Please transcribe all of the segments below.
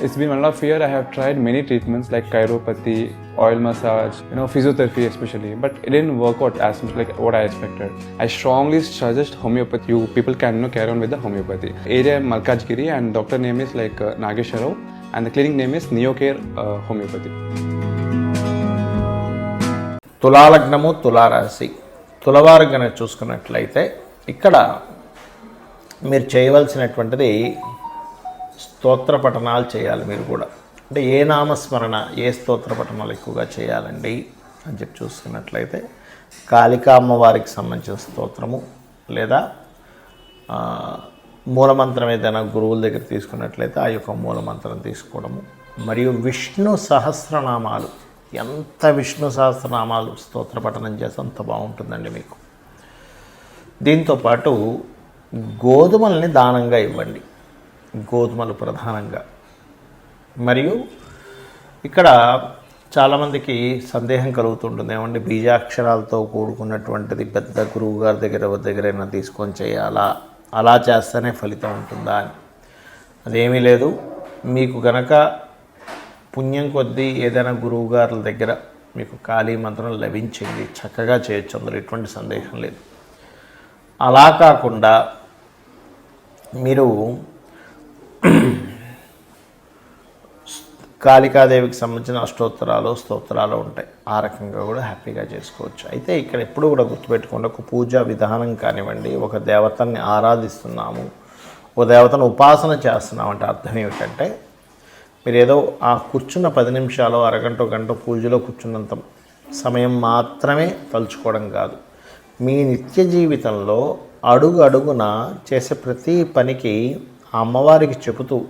It's been one of year. I have tried many treatments like chiropathy, oil massage, you know, physiotherapy especially, but it didn't work out as much like what I expected. I strongly suggest homeopathy. You people can you know, carry on with the homeopathy. Area Malkajgiri, and doctor name is like uh, Nagesharov, and the clinic name is Neocare uh, Homeopathy. తులాలగ్నము తులారాశి తులవారు కనుక చూసుకున్నట్లయితే ఇక్కడ మీరు చేయవలసినటువంటిది స్తోత్ర పఠనాలు చేయాలి మీరు కూడా. అంటే ఏ నామస్మరణ ఏ స్తోత్ర పఠనాలు ఎక్కువగా చేయాలండి అని చెప్పి చూసుకున్నట్లయితే కాళికా అమ్మవారికి సంబంధించిన స్తోత్రము లేదా మూలమంత్రం ఏదైనా గురువుల దగ్గర తీసుకున్నట్లయితే ఆ యొక్క మూలమంత్రం తీసుకోవడము. మరియు విష్ణు సహస్రనామాలు ఎంత విష్ణు సహస్రనామాలు స్తోత్ర పఠనం చేస్తే అంత బాగుంటుందండి మీకు. దీంతోపాటు గోధుమల్ని దానంగా ఇవ్వండి. గోధుమలు ప్రధానంగా. మరియు ఇక్కడ చాలామందికి సందేహం కలుగుతుంటుంది. ఏమంటే బీజాక్షరాలతో కూడుకున్నటువంటిది పెద్ద గురువు గారి దగ్గర దగ్గర దగ్గరైనా తీసుకొని చేయాలా? అలా చేస్తేనే ఫలితం ఉంటుందా అని. అదేమీ లేదు. మీకు గనక పుణ్యం కొద్దీ ఏదైనా గురువు గారుల దగ్గర మీకు ఖాళీ మంత్రం లభించింది చక్కగా చేయొచ్చు. అందులో ఎటువంటి సందేహం లేదు. అలా కాకుండా మీరు కాళికాదేవికి సంబంధించిన అష్టోత్తరాలు స్తోత్రాలు ఉంటాయి. ఆ రకంగా కూడా హ్యాపీగా చేసుకోవచ్చు. అయితే ఇక్కడ ఎప్పుడు కూడా గుర్తుపెట్టుకోండి ఒక పూజా విధానం కానివ్వండి ఒక దేవతని ఆరాధిస్తున్నాము ఒక దేవతను ఉపాసన చేస్తున్నాం అంటే అర్థం ఏమిటంటే మీరు ఏదో ఆ కూర్చున్న పది నిమిషాలు అరగంట గంట పూజలో కూర్చున్నంత సమయం మాత్రమే తలుచుకోవడం కాదు. మీ నిత్య జీవితంలో అడుగు అడుగున చేసే ప్రతి పనికి అమ్మవారికి చెబుతూ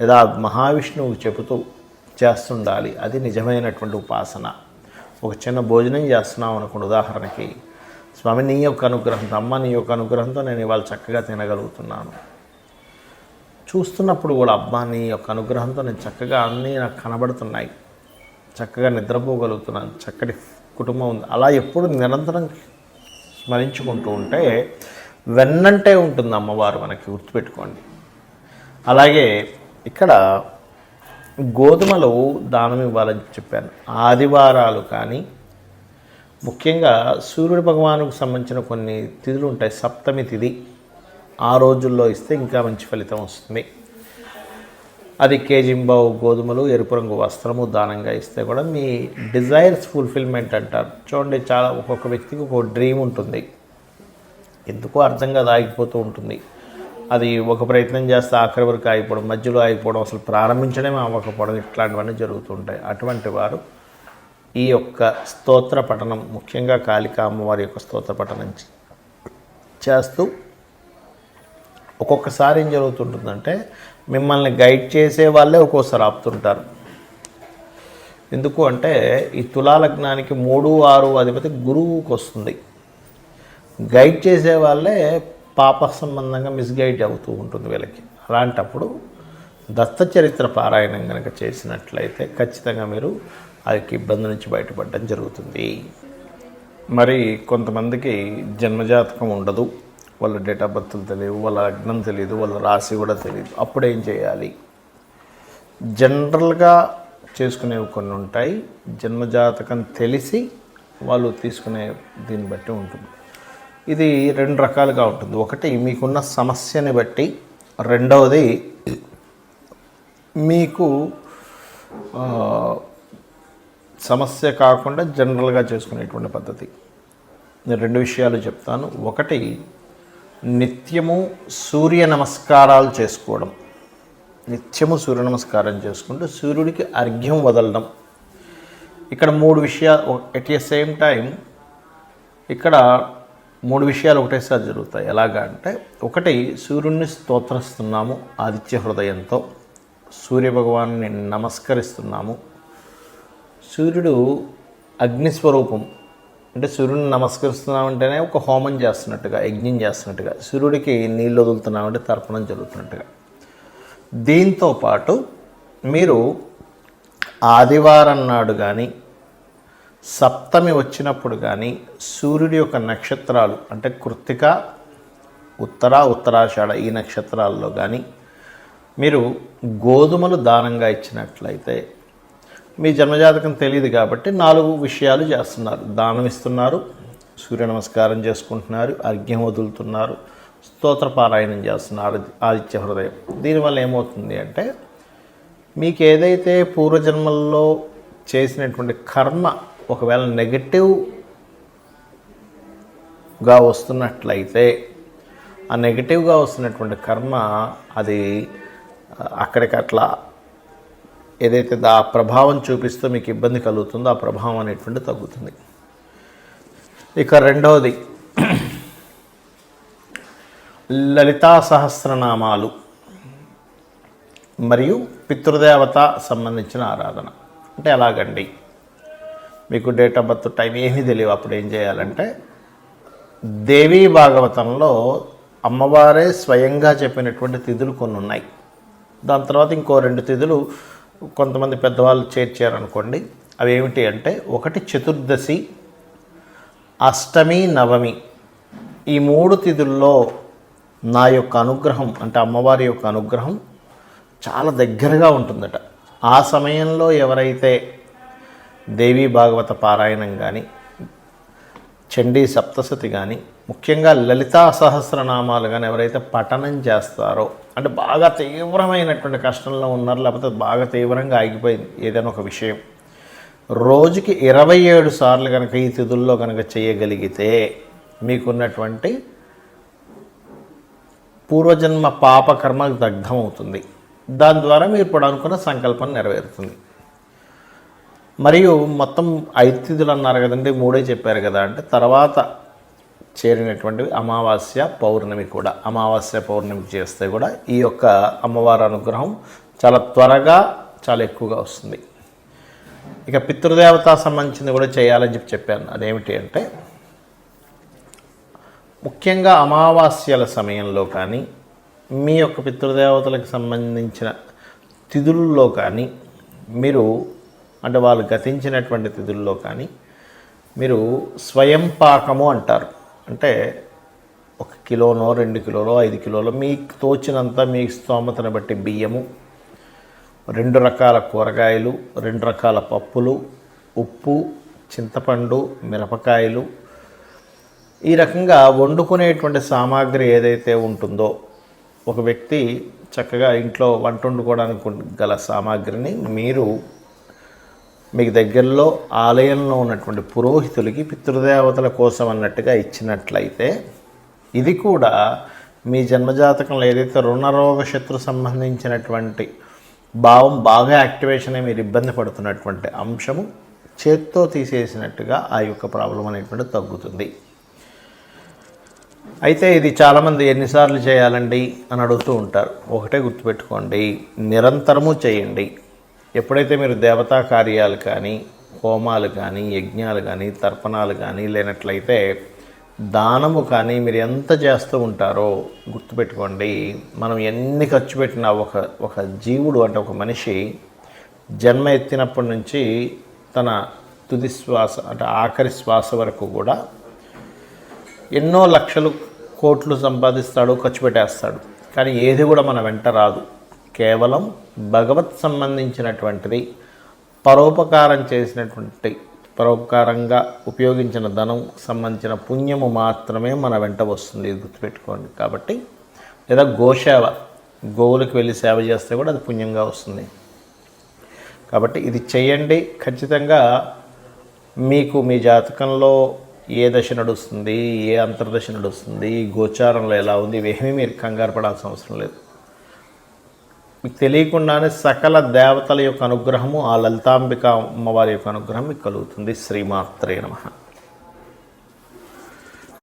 లేదా మహావిష్ణువుకి చెబుతూ చేస్తుండాలి. అది నిజమైనటువంటి ఉపాసన. ఒక చిన్న భోజనం చేస్తున్నాం అనుకోండి. ఉదాహరణకి స్వామి నీ యొక్క అనుగ్రహంతో అమ్మ నీ యొక్క అనుగ్రహంతో నేను ఇవాళ చక్కగా తినగలుగుతున్నాను. చూస్తున్నప్పుడు కూడా అబ్బా నీ యొక్క అనుగ్రహంతో నేను చక్కగా అన్నీ నాకు కనబడుతున్నాయి. చక్కగా నిద్రపోగలుగుతున్నాను. చక్కటి కుటుంబం ఉంది. అలా ఎప్పుడు నిరంతరం స్మరించుకుంటూ ఉంటే వెన్నంటే ఉంటుంది అమ్మవారు మనకి గుర్తుపెట్టుకోండి. అలాగే ఇక్కడ గోధుమలు దానం ఇవ్వాలని చెప్పాను. ఆదివారాలు కానీ ముఖ్యంగా సూర్యుడు భగవానుకు సంబంధించిన కొన్ని తిథులు ఉంటాయి. సప్తమి తిథి ఆ రోజుల్లో ఇస్తే ఇంకా మంచి ఫలితం వస్తుంది. అది కేజింబావు గోధుమలు ఎరుపు రంగు వస్త్రము దానంగా ఇస్తే కూడా మీ డిజైర్స్ ఫుల్ఫిల్మెంట్ అంటారు. చూడండి చాలా ఒక్కొక్క వ్యక్తికి ఒక డ్రీమ్ ఉంటుంది. ఎందుకో అర్థం కాదు ఆగిపోతూ ఉంటుంది. అది ఒక ప్రయత్నం చేస్తే ఆఖరి వరకు ఆగిపోవడం మధ్యలో ఆగిపోవడం అసలు ప్రారంభించడమే అవ్వకపోవడం ఇట్లాంటివన్నీ జరుగుతుంటాయి. అటువంటి వారు ఈ యొక్క స్తోత్ర పఠనం ముఖ్యంగా కాళికా అమ్మవారి యొక్క స్తోత్ర పఠనం చేస్తూ ఒక్కొక్కసారి ఏం జరుగుతుంటుందంటే మిమ్మల్ని గైడ్ చేసే వాళ్ళే ఒక్కోసారి ఆపుతుంటారు. ఎందుకు అంటే ఈ తులాలగ్నానికి మూడు ఆరు అధిపతి గురువుకి వస్తుంది గైడ్ చేసే వాళ్ళే పాప సంబంధంగా మిస్గైడ్ అవుతూ ఉంటుంది వీళ్ళకి. అలాంటప్పుడు దత్త చరిత్ర పారాయణం కనుక చేసినట్లయితే ఖచ్చితంగా మీరు ఆ యొక్క ఇబ్బంది నుంచి బయటపడడం జరుగుతుంది. మరి కొంతమందికి జన్మజాతకం ఉండదు. వాళ్ళ డేట్ ఆఫ్ బర్త్లు తెలియదు వాళ్ళ లగ్నం తెలియదు వాళ్ళ రాశి కూడా తెలియదు అప్పుడు ఏం చేయాలి? జనరల్గా చేసుకునేవి కొన్ని ఉంటాయి జన్మజాతకం తెలిసి వాళ్ళు తీసుకునే దీన్ని బట్టి ఉంటుంది. ఇది రెండు రకాలుగా ఉంటుంది. ఒకటి మీకున్న సమస్యని బట్టి. రెండవది మీకు సమస్య కాకుండా జనరల్గా చేసుకునేటువంటి పద్ధతి. నేను రెండు విషయాలు చెప్తాను. ఒకటి నిత్యము సూర్య నమస్కారాలు చేసుకోవడం. నిత్యము సూర్య నమస్కారం చేసుకుంటూ సూర్యుడికి అర్ఘ్యం వదలడం. ఇక్కడ మూడు విషయాలు ఎట్ ఎ సేమ్ టైం ఇక్కడ మూడు విషయాలు ఒకటేసారి జరుగుతాయి. ఎలాగా అంటే ఒకటి సూర్యుడిని స్తోత్రిస్తున్నాము ఆదిత్య హృదయంతో. సూర్య భగవాన్ని నమస్కరిస్తున్నాము. సూర్యుడు అగ్నిస్వరూపం అంటే సూర్యుడిని నమస్కరిస్తున్నామంటేనే ఒక హోమం చేస్తున్నట్టుగా యజ్ఞం చేస్తున్నట్టుగా సూర్యుడికి నీళ్ళు వదులుతున్నామంటే తర్పణం జరుగుతున్నట్టుగా. దీంతో పాటు మీరు ఆదివారం నాడు కానీ సప్తమి వచ్చినప్పుడు కానీ సూర్యుడి యొక్క నక్షత్రాలు అంటే కృత్తిక ఉత్తర ఉత్తరాషాఢ ఈ నక్షత్రాల్లో కానీ మీరు గోధుమలు దానంగా ఇచ్చినట్లయితే మీ జన్మజాతకం తెలియదు కాబట్టి నాలుగు విషయాలు చేస్తున్నారు. దానం ఇస్తున్నారు సూర్య నమస్కారం చేసుకుంటున్నారు అర్ఘ్యం వదులుతున్నారు స్తోత్ర పారాయణం చేస్తున్నారు ఆదిత్య హృదయం. దీనివల్ల ఏమవుతుంది అంటే మీకు ఏదైతే పూర్వజన్మల్లో చేసినటువంటి కర్మ ఒకవేళ నెగటివ్గా వస్తున్నట్లయితే ఆ నెగటివ్గా వస్తున్నటువంటి కర్మ అది అక్కడికట్లా అక్కడికి అట్లా ఏదైతే దా ప్రభావం చూపిస్తూ మీకు ఇబ్బంది కలుగుతుందో ఆ ప్రభావం అనేటువంటి తగ్గుతుంది. ఇక రెండవది లలితా సహస్రనామాలు మరియు పితృదేవత సంబంధించిన ఆరాధన. అంటే ఎలాగండి? మీకు డేట్ ఆఫ్ బర్త్ టైం ఏమీ తెలియవు. అప్పుడు ఏం చేయాలంటే దేవీ భాగవతంలో అమ్మవారే స్వయంగా చెప్పినటువంటి తిథులు కొన్ని ఉన్నాయి. దాని తర్వాత ఇంకో రెండు తిథులు కొంతమంది పెద్దవాళ్ళు చేర్చారనుకోండి. అవి ఏమిటి అంటే ఒకటి చతుర్దశి అష్టమి నవమి. ఈ మూడు తిథుల్లో నా యొక్క అనుగ్రహం అంటే అమ్మవారి యొక్క అనుగ్రహం చాలా దగ్గరగా ఉంటుందట. ఆ సమయంలో ఎవరైతే దేవీ భాగవత పారాయణం కానీ చండీ సప్తశతి కానీ ముఖ్యంగా లలితా సహస్రనామాలు కానీ ఎవరైతే పఠనం చేస్తారో అంటే బాగా తీవ్రమైనటువంటి కష్టంలో ఉన్నారు లేకపోతే బాగా తీవ్రంగా ఆగిపోయింది ఏదైనా ఒక విషయం. రోజుకి ఇరవై ఏడు సార్లు కనుక ఈ తిథుల్లో కనుక చేయగలిగితే మీకున్నటువంటి పూర్వజన్మ పాపకర్మ దగ్ధమవుతుంది. దాని ద్వారా మీరు ఇప్పుడు అనుకున్న సంకల్పం నెరవేరుతుంది. మరియు మొత్తం ఐదు తిథులు అన్నారు కదండి మూడే చెప్పారు కదా అంటే తర్వాత చేరినటువంటివి అమావాస్య పౌర్ణమి కూడా. అమావాస్య పౌర్ణమి చేస్తే కూడా ఈ యొక్క అమ్మవారి అనుగ్రహం చాలా త్వరగా చాలా ఎక్కువగా వస్తుంది. ఇక పితృదేవత సంబంధించింది కూడా చేయాలని చెప్పి చెప్పాను. అదేమిటి అంటే ముఖ్యంగా అమావాస్యల సమయంలో కానీ మీ యొక్క పితృదేవతలకు సంబంధించిన తిథుల్లో కానీ మీరు అంటే వాళ్ళు గతించినటువంటి తిథుల్లో కానీ మీరు స్వయం పాకము అంటారు. అంటే ఒక కిలోనో రెండు కిలోలో ఐదు కిలోలో మీకు తోచినంత మీ స్తోమతను బట్టి బియ్యము రెండు రకాల కూరగాయలు రెండు రకాల పప్పులు ఉప్పు చింతపండు మిరపకాయలు. ఈ రకంగా వండుకునేటువంటి సామాగ్రి ఏదైతే ఉంటుందో ఒక వ్యక్తి చక్కగా ఇంట్లో వంట వండుకోవడానికి గల సామాగ్రిని మీరు మీకు దగ్గరలో ఆలయంలో ఉన్నటువంటి పురోహితులకి పితృదేవతల కోసం అన్నట్టుగా ఇచ్చినట్లయితే ఇది కూడా మీ జన్మజాతకంలో ఏదైతే రుణరోగ శత్రు సంబంధించినటువంటి భావం బాగా యాక్టివేషన్ మీరు ఇబ్బంది పడుతున్నటువంటి అంశము చేత్తో తీసేసినట్టుగా ఆ యొక్క ప్రాబ్లం అనేటువంటి తగ్గుతుంది. అయితే ఇది చాలామంది ఎన్నిసార్లు చేయాలండి అని అడుగుతూ ఉంటారు. ఒకటే గుర్తుపెట్టుకోండి. నిరంతరము చేయండి. ఎప్పుడైతే మీరు దేవతా కార్యాలు కానీ హోమాలు కానీ యజ్ఞాలు కానీ తర్పణాలు కానీ లేనట్లయితే దానము కానీ మీరు ఎంత చేస్తూ ఉంటారో గుర్తుపెట్టుకోండి. మనం ఎన్ని ఖర్చు పెట్టినా ఒక ఒక జీవుడు అంటే ఒక మనిషి జన్మ ఎత్తినప్పటి నుంచి తన తుది శ్వాస అంటే ఆఖరి శ్వాస వరకు కూడా ఎన్నో లక్షలు కోట్లు సంపాదిస్తాడు ఖర్చు పెట్టేస్తాడు. కానీ ఏది కూడా మన వెంట రాదు. కేవలం భగవత్ సంబంధించినటువంటిది పరోపకారం చేసినటువంటి పరోపకారంగా ఉపయోగించిన ధనం సంబంధించిన పుణ్యము మాత్రమే మన వెంట వస్తుంది ఇది గుర్తుపెట్టుకోండి. కాబట్టి లేదా గోసేవ గోవులకు వెళ్ళి సేవ చేస్తే కూడా అది పుణ్యంగా వస్తుంది. కాబట్టి ఇది చేయండి. ఖచ్చితంగా మీకు మీ జాతకంలో ఏ దశ నడుస్తుంది ఏ అంతర్దశ నడుస్తుంది గోచారంలో ఎలా ఉంది ఇవేమీ మీరు కంగారు పడాల్సిన అవసరం లేదు. మీకు తెలియకుండానే సకల దేవతల యొక్క అనుగ్రహము ఆ లలితాంబిక అమ్మవారి యొక్క అనుగ్రహం మీకు కలుగుతుంది. శ్రీమాత్రే నమః.